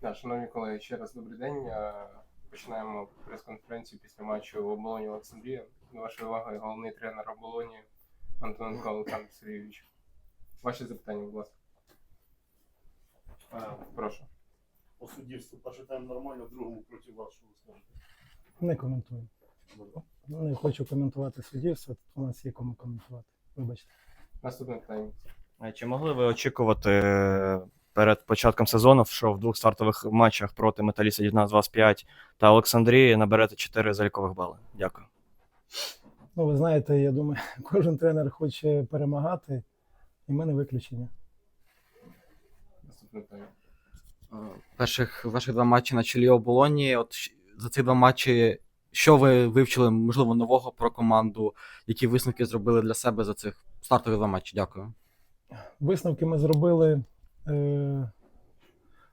Да, шановні колеги, ще раз добрий день. Е, Починаємо прес-конференцію після матчу оболоні Олександрія. До вашої уваги головний тренер оболоні Антоненко Олександр Сергійович. Ваші запитання, будь ласка. Е, Прошу. По суддівству перший тайм нормально, в другому проти вас, що ви скажете? Не коментую. Не хочу коментувати суддівство, у нас є кому коментувати. Вибачте. Наступне питання. Чи могли ви очікувати перед початком сезону, що в двох стартових матчах проти Металіста 19-25 та Олександрії наберете 4 залікових бали? Дякую. Ну, ви знаєте, я думаю, кожен тренер хоче перемагати, і ми не виключення. Перших ваших два матчі на чолі оболоні. От за ці два матчі, що ви вивчили, можливо, нового про команду, які висновки зробили для себе за цих стартові два матчі? Дякую. Висновки ми зробили,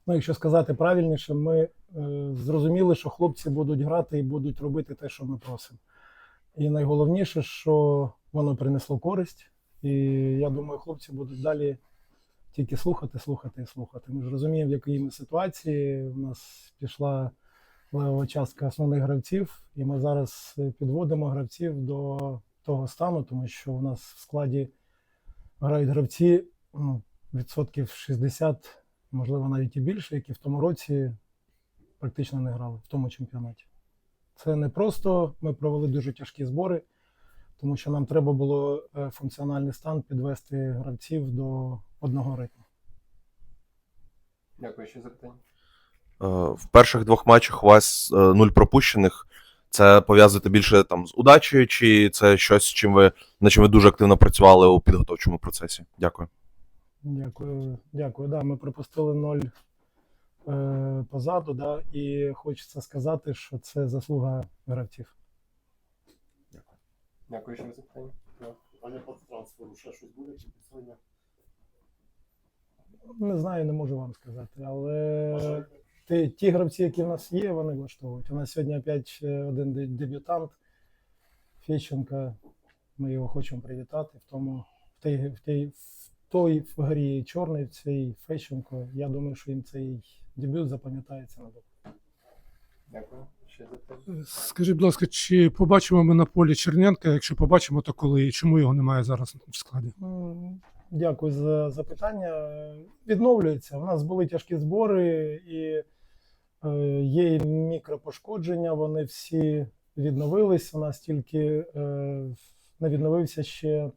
ну, якщо сказати правильніше, ми е, зрозуміли, що хлопці будуть грати і будуть робити те, що ми просимо. І найголовніше, що воно принесло користь. І я думаю, хлопці будуть далі тільки слухати, слухати і слухати. Ми ж розуміємо, в якій ми ситуації. У нас пішла левова частка основних гравців, і ми зараз е, підводимо гравців до того стану, тому що у нас в складі грають гравці ну, відсотків 60, можливо, навіть і більше, які в тому році практично не грали в тому чемпіонаті. Це не просто ми провели дуже тяжкі збори, тому що нам треба було е, функціональний стан підвести гравців до одного ритму. Дякую, ще запитання. Е, В перших двох матчах у вас е, нуль пропущених. Це пов'язуєте більше там з удачею, чи це щось, чим ви над чим ви дуже активно працювали у підготовчому процесі? Дякую. Дякую. Дякую. Да, ми пропустили ноль е, позаду, да, і хочеться сказати, що це заслуга гравців. Дякую, Дякую ще запитання. Питання по трансферу, ще щось буде, чи підсилення? Не знаю, не можу вам сказати, але ті, ті гравці, які в нас є, вони влаштовують. У нас сьогодні опять один дебютант Фещенка. Ми його хочемо привітати. В тому в тій, в тій, в той в грі чорний, в цій Фещенко. Я думаю, що їм цей дебют запам'ятається надовго. Дякую. Ще. Скажіть, будь ласка, чи побачимо ми на полі Черненка? Якщо побачимо, то коли і чому його немає зараз в складі? Дякую за запитання. Відновлюється. У нас були тяжкі збори і е, є мікропошкодження. Вони всі відновились. У нас тільки е, не відновився ще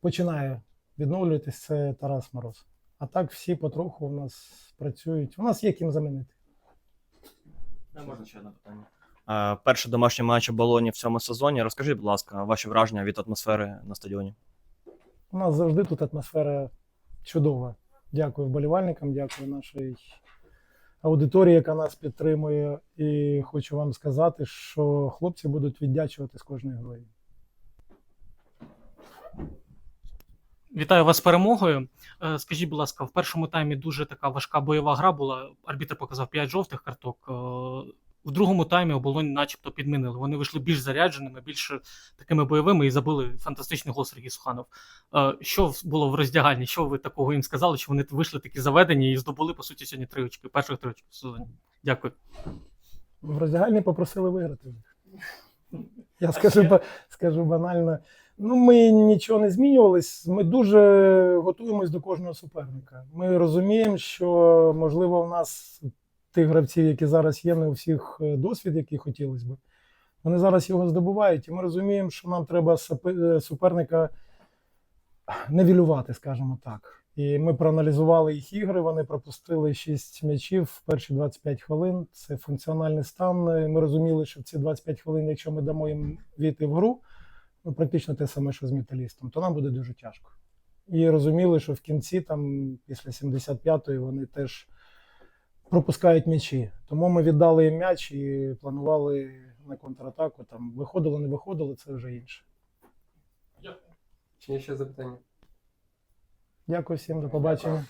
починає відновлюватись. Це Тарас Мороз. А так всі потроху у нас працюють. У нас є ким замінити. Можна ще одне питання. Е, Перший домашній матч оболоні в цьому сезоні. Розкажіть, будь ласка, ваші враження від атмосфери на стадіоні. У нас завжди тут атмосфера чудова. Дякую вболівальникам, дякую нашій аудиторії, яка нас підтримує. І хочу вам сказати, що хлопці будуть віддячувати з кожною грою. Вітаю вас з перемогою. Е, Скажіть, будь ласка, в першому таймі дуже така важка бойова гра була. Арбітр показав 5 жовтих карток. Е, В другому таймі оболонь начебто підмінили. Вони вийшли більш зарядженими, більш такими бойовими і забили фантастичний гол Сергій Суханов. Е, Що було в роздягальні? Що ви такого їм сказали? Що вони вийшли такі заведені і здобули, по суті, сьогодні три очки, перших три очки в сезоні. Дякую. В роздягальні попросили виграти. Я скажу, скажу банально. Ну, ми нічого не змінювались. Ми дуже готуємось до кожного суперника. Ми розуміємо, що можливо в нас тих гравців, які зараз є, не у всіх е, досвід, який хотілося б. Вони зараз його здобувають, і ми розуміємо, що нам треба е, суперника невілювати, скажімо так. І ми проаналізували їх ігри. Вони пропустили 6 м'ячів в перші 25 хвилин. Це функціональний стан. Ми розуміли, що в ці 25 хвилин, якщо ми дамо їм війти в гру, ну практично те саме, що з металістом, то нам буде дуже тяжко. І розуміли, що в кінці, там, після 75-ї, вони теж пропускають м'ячі. Тому ми віддали їм м'яч і планували на контратаку. Там виходило, не виходило, це вже інше. Чи є ще запитання? Дякую всім, до побачення.